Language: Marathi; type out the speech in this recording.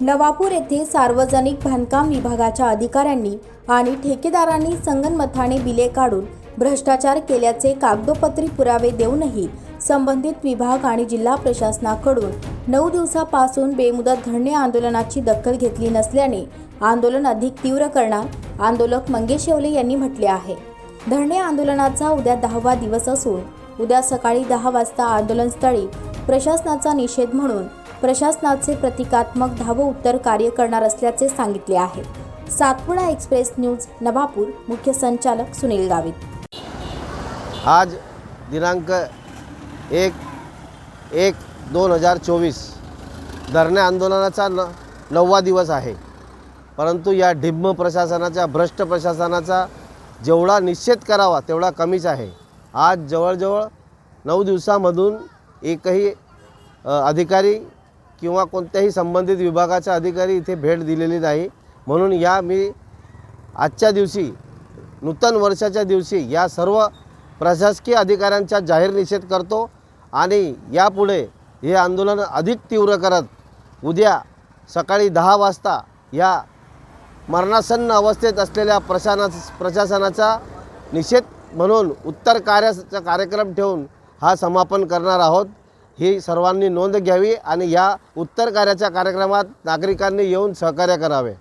नवापूर येथे सार्वजनिक बांधकाम विभागाच्या अधिकाऱ्यांनी आणि ठेकेदारांनी संगनमथाने बिले काढून भ्रष्टाचार केल्याचे कागदोपत्री पुरावे देऊनही संबंधित विभाग आणि जिल्हा प्रशासनाकडून नऊ दिवसापासून बेमुदत धरणे आंदोलनाची दखल घेतली नसल्याने आंदोलन अधिक तीव्र करणार आंदोलक मंगेश येवले यांनी म्हटले आहे. धरणे आंदोलनाचा उद्या दहावा दिवस असून उद्या सकाळी दहा वाजता आंदोलनस्थळी प्रशासनाचा निषेध म्हणून प्रशासनाचे प्रतिकात्मक धाव उत्तर कार्य करणार असल्याचे सांगितले आहे. Satpuda express news Navapur. मुख्य संचालक सुनील गावित. आज दिनांक एक एक दोन हजार चोवीस धरणे आंदोलनाचा न नववा दिवस आहे. परंतु या ढिम्म प्रशासनाच्या भ्रष्ट प्रशासनाचा जेवढा निषेध करावा तेवढा कमीच आहे. आज जवळजवळ नऊ दिवसामधून एकही अधिकारी किंवा कोणत्याही संबंधित विभागाचा अधिकारी इथे भेट दिलेली नाही. म्हणून या मी आजच्या दिवशी नूतन वर्षाच्या दिवशी या सर्व प्रशासकीय अधिकाऱ्यांचा जाहीर निषेध करतो आणि यापुढे हे आंदोलन अधिक तीव्र करत उद्या सकाळी दहा वाजता या मरणासन्न अवस्थेत असलेल्या प्रशाना प्रशासनाचा निषेध म्हणून उत्तर कार्याचा कार्यक्रम ठेवून हा समापन करणार आहोत. ही सर्वांनी नोंद घ्यावी आणि या उत्तर कार्याच्या कार्यक्रमात नागरिकांनी येऊन सहकार्य करावे.